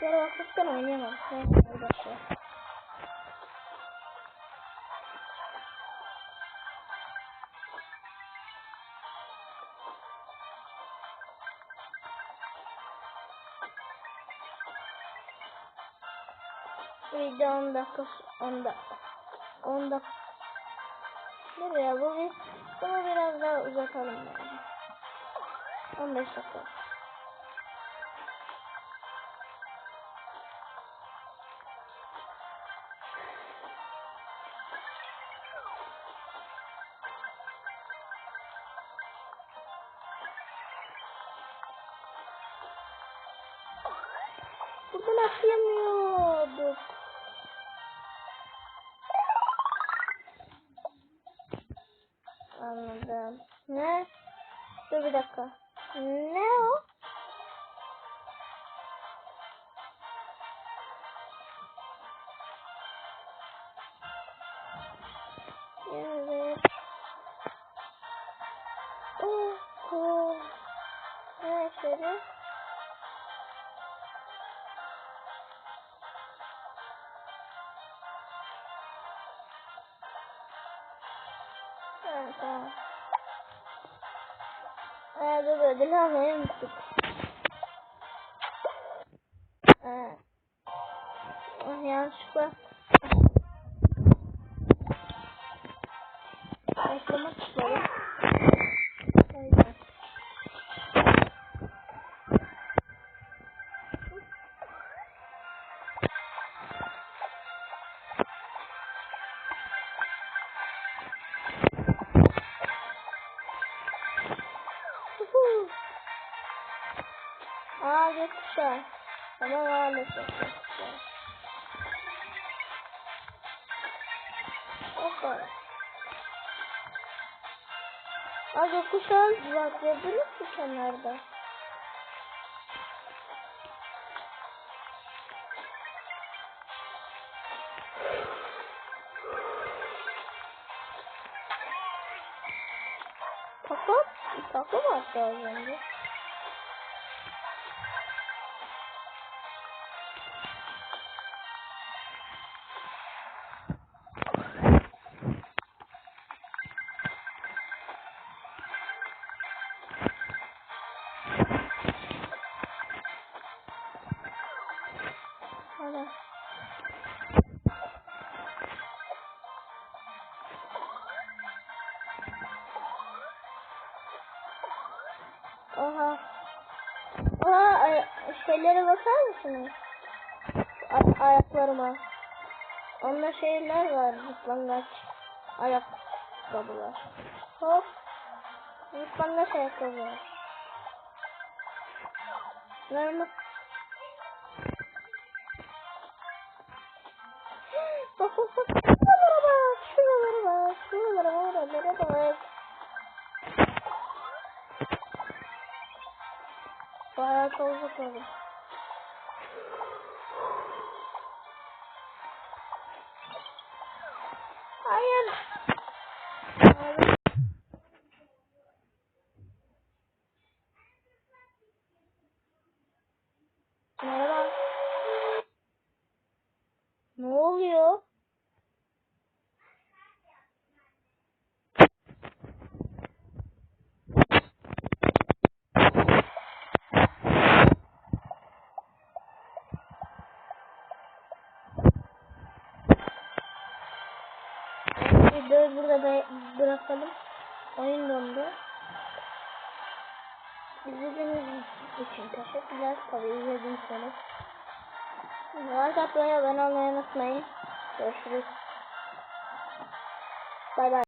Saatlere bakmaktan oynayamam. Arkadaşlar. Video 10 dakika 10 dakika 10 dakika ya bu bunu biraz daha uzatalım bence. 15 dakika. Buradan atlayamıyorduk. Anladım. Ne? Dur bir dakika. Ne o? Evet. Oh, oh. Ne şöyle? Evet, tamam. Ee, dur ödül almayı unuttuk. Ee, ah, yanlışlıkla Gökkuşağı. Ama maalesef gökkuşağı. Hoppa. Aa gökkuşağı bak gördünüz mü kenarda? Takla, takla mı attı az önce? Oha. Oha şeylere bakar mısınız? A- ayaklarıma. Onda şeyler var. Zıplangaç. Ayakkabılar. Hop. Zıplangaç ayakkabılar. Normal. Bak bak bak. Şuralara bak. Şuralara bak. Şuralara bak. Şuralara bak. Çabuk oldu. Hayır. Hayır. Videoyu burada bırakalım. Oyun dondu. İzlediğiniz için teşekkürler. Tabii izlediyseniz. Like atmayı, abone olmayı unutmayın. Görüşürüz. Bay bay.